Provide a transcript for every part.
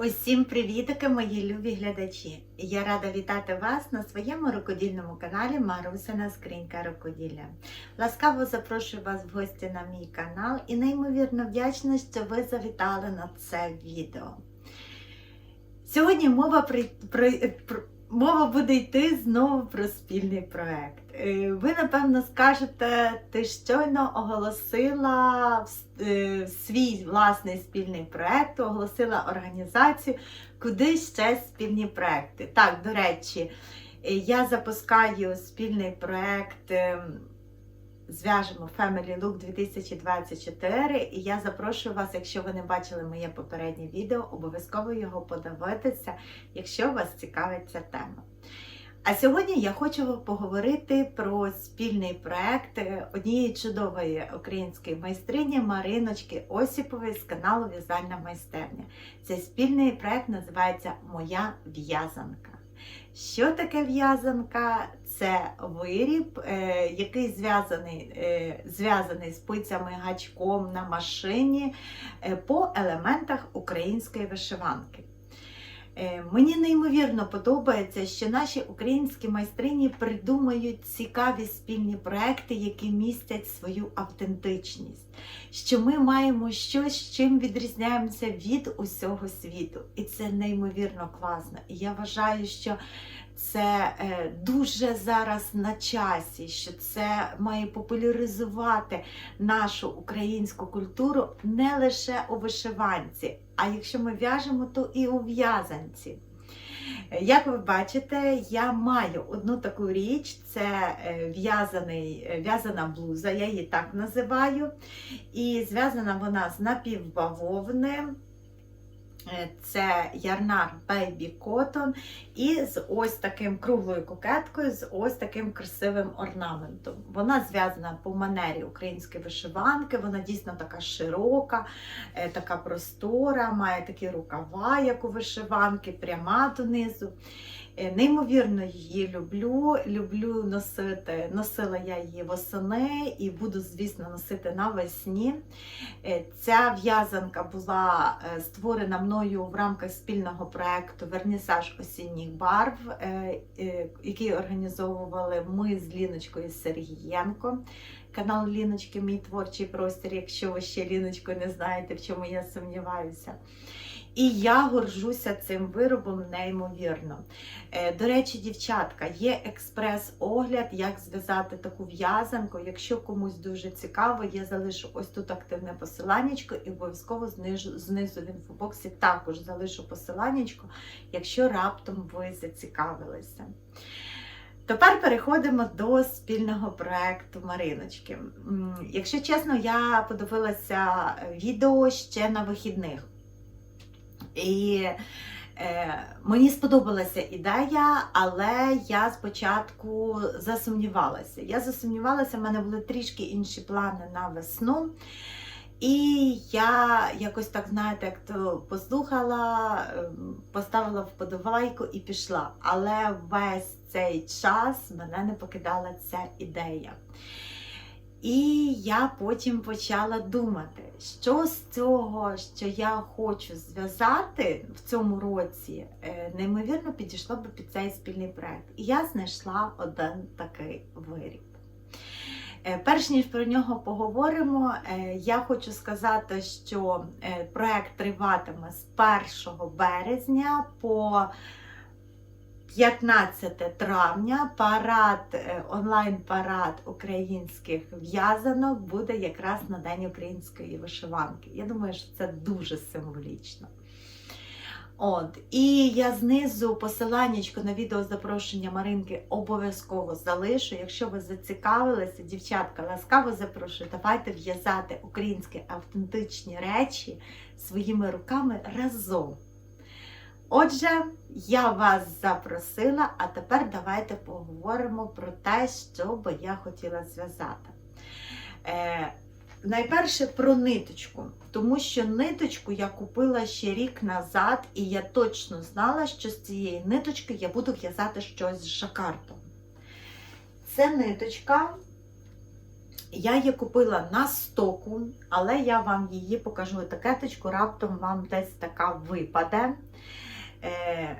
Усім привітики, мої любі глядачі! Я рада вітати вас на своєму рукодільному каналі Марусина Скринька Рукоділля. Ласкаво запрошую вас в гості на мій канал і неймовірно вдячна, що ви завітали на це відео. Сьогодні мова при, при, мова буде йти знову про спільний проект. Е, Ви, напевно, скажете, ти щойно оголосила е, свій власний спільний проект, оголосила організацію, куди ще спільні проекти. Так, до речі, я запускаю спільний проект. Зв'яжемо Family Look 2024 і я запрошую вас, якщо ви не бачили моє попереднє відео, обов'язково його подивитися, якщо вас цікавить ця тема. А сьогодні я хочу поговорити про спільний проект однієї чудової української майстрині Мариночки Осіпової з каналу В'язальна майстерня. Цей спільний проект називається Моя в'язанка. Що таке в'язанка? Це виріб, е, який зв'язаний, е, зв'язаний спицями гачком на машині е, по елементах української вишиванки. Е, Мені неймовірно подобається, що наші українські майстрині придумають цікаві спільні проекти, які містять свою автентичність. Що ми маємо щось, чим відрізняємося від усього світу. І це неймовірно класно. І я вважаю, що це е, дуже зараз на часі, що це має популяризувати нашу українську культуру не лише у вишиванці, а якщо ми в'яжемо, то і у в'язанці. Як ви бачите, я маю одну таку річ, це е, е, в'язана блуза, я її так називаю. І зв'язана вона з напівбавовни. Е, Це ярнар Baby Cotton і з ось таким круглою кокеткою, з ось таким красивим орнаментом. Вона зв'язана по манері української вишиванки, вона дійсно така широка, е, така простора, має такі рукава, як у вишиванки, пряма донизу. Е, Неймовірно її люблю. Люблю носити. Носила я її восени і буду, звісно, носити навесні. Е, Ця в'язанка була е, створена мною в рамках спільного проєкту Вернісаж осінніх барв, який організовували ми з Ліночкою Сергієнко. Канал Ліночки, мій творчий простір, якщо ви ще Ліночкою не знаєте, в чому я сумніваюся. І я горжуся цим виробом неймовірно. Е, До речі, дівчатка, є експрес-огляд, як зв'язати таку в'язанку. Якщо комусь дуже цікаво, я залишу ось тут активне посиланнячко і обов'язково знизу, в інфобоксі також залишу посиланнячко, якщо раптом ви зацікавилися. Тепер переходимо до спільного проекту Мариночки. Якщо чесно, я подивилася відео ще на вихідних. І е, мені сподобалася ідея, але я спочатку засумнівалася. Я засумнівалася, в мене були трішки інші плани на весну. І я якось так, знаєте, як то послухала, ем, поставила вподобайку і пішла. Але весь цей час мене не покидала ця ідея. І я потім почала думати, що з цього, що я хочу зв'язати в цьому році, е, неймовірно підійшло би під цей спільний проект. І я знайшла один такий виріб. Е, Перш ніж про нього поговоримо, е, я хочу сказати, що проект триватиме з 1 березня по 15 травня парад, е, онлайн-парад українських в'язанок буде якраз на День української вишиванки. Я думаю, що це дуже символічно. От, і я знизу посиланнячко на відео запрошення Маринки обов'язково залишу. Якщо ви зацікавилися, дівчатка, ласкаво запрошую, давайте в'язати українські автентичні речі своїми руками разом. Отже, я вас запросила, а тепер давайте поговоримо про те, що би я хотіла зв'язати. Е, найперше про ниточку, тому що ниточку я купила ще рік назад, і я точно знала, що з цієї ниточки я буду в'язати щось з жакартом. Це ниточка Я її купила на стоку, але я вам її покажу етикеточку, раптом вам десь така випаде. Е,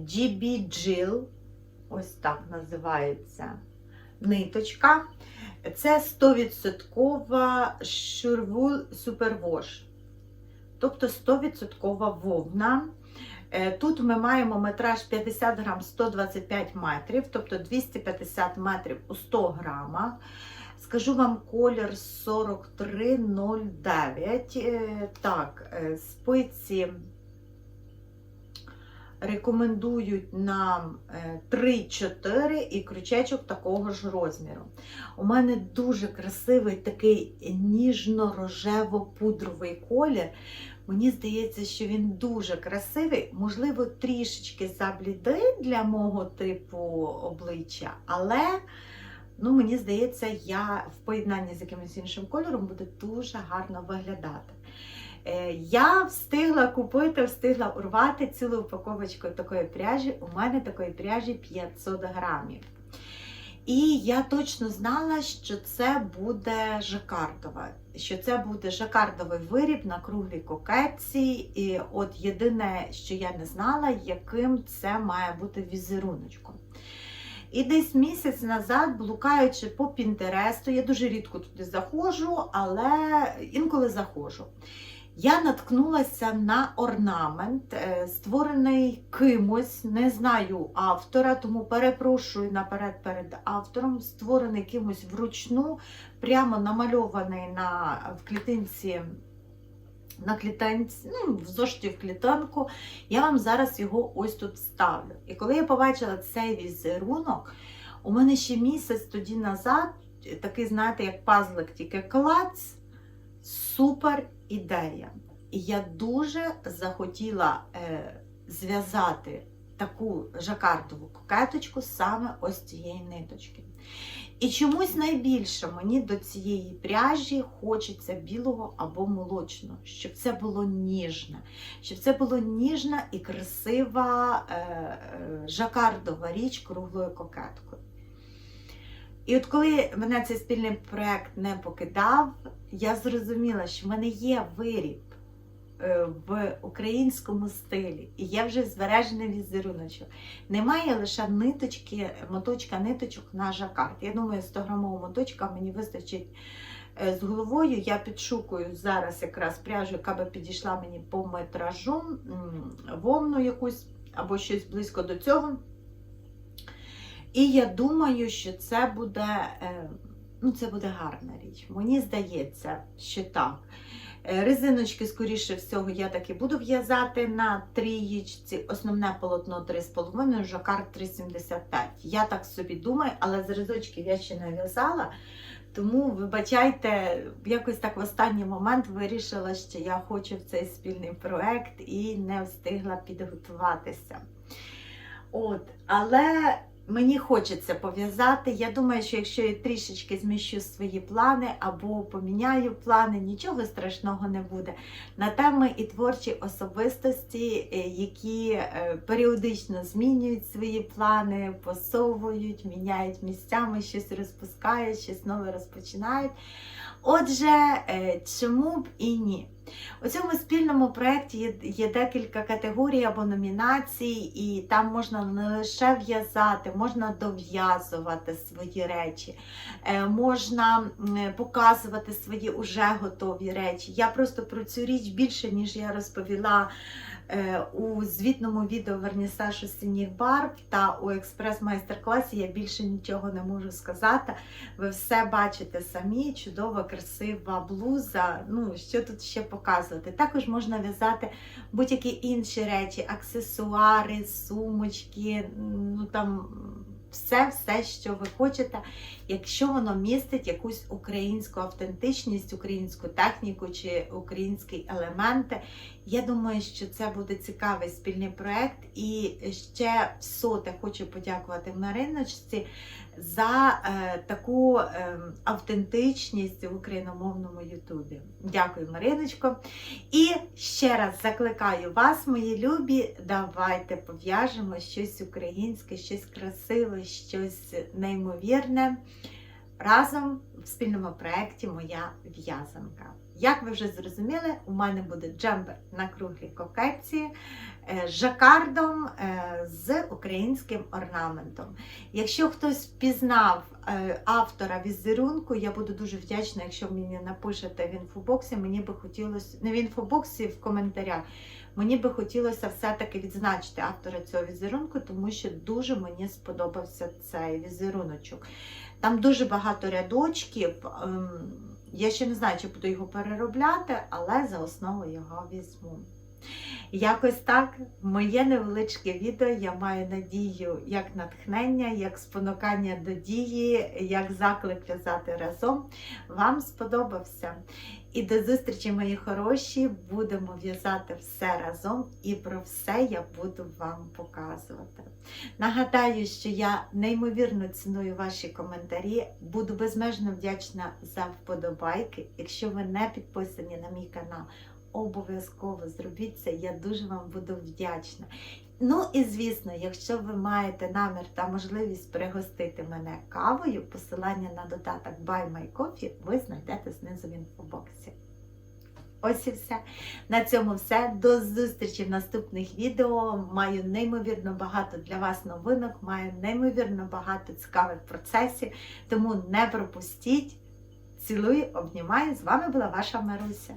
GB Jill, ось так називається ниточка. Це 100% шурвул супервош. Тобто 100% вовна. Е, Тут ми маємо метраж 50 грам 125 метрів, тобто 250 метрів у 100 грамах. Скажу вам колір 4309. Е, Так, е, спиці рекомендують нам е, 3-4 і крючечок такого ж розміру. У мене дуже красивий такий ніжно-рожево-пудровий колір. Мені здається, що він дуже красивий, можливо, трішечки заблідий для мого типу обличчя, але ну, мені здається, я в поєднанні з якимось іншим кольором буде дуже гарно виглядати. Е, Я встигла купити, встигла урвати цілу упаковочку такої пряжі. У мене такої пряжі 500 грамів. І я точно знала, що це буде жакардова, що це буде жакардовий виріб на круглій кокетці. І от єдине, що я не знала, яким це має бути візеруночком. І десь місяць назад, блукаючи по Пінтересту, я дуже рідко туди заходжу, але інколи заходжу. Я наткнулася на орнамент, е, створений кимось, не знаю автора, тому перепрошую наперед перед автором, створений кимось вручну, прямо намальований на, в клітинці. На клітинці, ну, в зошиті в клітинку, я вам зараз його ось тут вставлю. І коли я побачила цей візерунок, у мене ще місяць тоді назад, такий, знаєте, як пазлик, тільки клац, супер ідея. І я дуже захотіла е, зв'язати таку жакардову кокеточку саме ось цієї ниточки. І чомусь найбільше мені до цієї пряжі хочеться білого або молочного, щоб це було ніжне, щоб це було ніжна і красива е, е, жакардова річ круглою кокеткою. І от коли мене цей спільний проєкт не покидав, я зрозуміла, що в мене є виріб е, в українському стилі, і є вже збережений візеруночок. Немає лише ниточки, моточка ниточок на жакард. Я думаю, 100 грамового моточка мені вистачить е, з головою. Я підшукую зараз якраз пряжу, яка би підійшла мені по метражу, вовну якусь або щось близько до цього. І я думаю, що це буде, е, ну, це буде гарна річ. Мені здається, що так. Е, Резиночки, скоріше всього, я таки буду в'язати на трієчці. Основне полотно 3,5, жакард 3,75. Я так собі думаю, але з резочків я ще не в'язала. Тому, вибачайте, якось так в останній момент вирішила, що я хочу в цей спільний проект і не встигла підготуватися. От, але мені хочеться пов'язати. Я думаю, що якщо я трішечки зміщу свої плани або поміняю плани, нічого страшного не буде. На теми і творчі особистості, е, які е, періодично змінюють свої плани, посовують, міняють місцями, щось розпускають, щось нове розпочинають. Отже, е, чому б і ні? У цьому спільному проєкті є, декілька категорій або номінацій, і там можна не лише в'язати, можна дов'язувати свої речі, е, можна показувати свої уже готові речі. Я просто про цю річ більше, ніж я розповіла е, у звітному відео Вернісаж осінніх барв та у експрес-майстер-класі я більше нічого не можу сказати. Ви все бачите самі, чудова, красива блуза. Ну, що тут ще показувати? Також можна в'язати будь-які інші речі, аксесуари, сумочки, ну там все, все, що ви хочете, якщо воно містить якусь українську автентичність, українську техніку чи українські елементи. Я думаю, що це буде цікавий спільний проект. І ще в соте хочу подякувати Мариночці за е, таку е, автентичність в україномовному Ютубі. Дякую, Мариночко. І ще раз закликаю вас, мої любі, давайте пов'яжемо щось українське, щось красиве, щось неймовірне. разом в спільному проєкті Моя в'язанка. Як ви вже зрозуміли, у мене буде джемпер на круглій кокетці е, з жакардом е, з українським орнаментом. Якщо хтось впізнав е, автора візерунку, я буду дуже вдячна, якщо мені напишете в інфобоксі. Мені би хотілося не в інфобоксі, в коментарях. Мені би хотілося все-таки відзначити автора цього візерунку, тому що дуже мені сподобався цей візеруночок. Там дуже багато рядочків. Я ще не знаю, чи буду його переробляти, але за основу його візьму. Якось так, моє невеличке відео, я маю надію, як натхнення, як спонукання до дії, як заклик в'язати разом. Вам сподобався. І до зустрічі, мої хороші. Будемо в'язати все разом і про все я буду вам показувати. Нагадаю, що я неймовірно ціную ваші коментарі. Буду безмежно вдячна за вподобайки. Якщо ви не підписані на мій канал, обов'язково зробіть це. Я дуже вам буду вдячна. Ну і звісно, якщо ви маєте намір та можливість пригостити мене кавою, посилання на додаток Buy My Coffee ви знайдете знизу в інфобоксі. Ось і все. На цьому все. До зустрічі в наступних відео. Маю неймовірно багато для вас новинок, маю неймовірно багато цікавих процесів, тому не пропустіть. Цілую, обнімаю. З вами була ваша Маруся.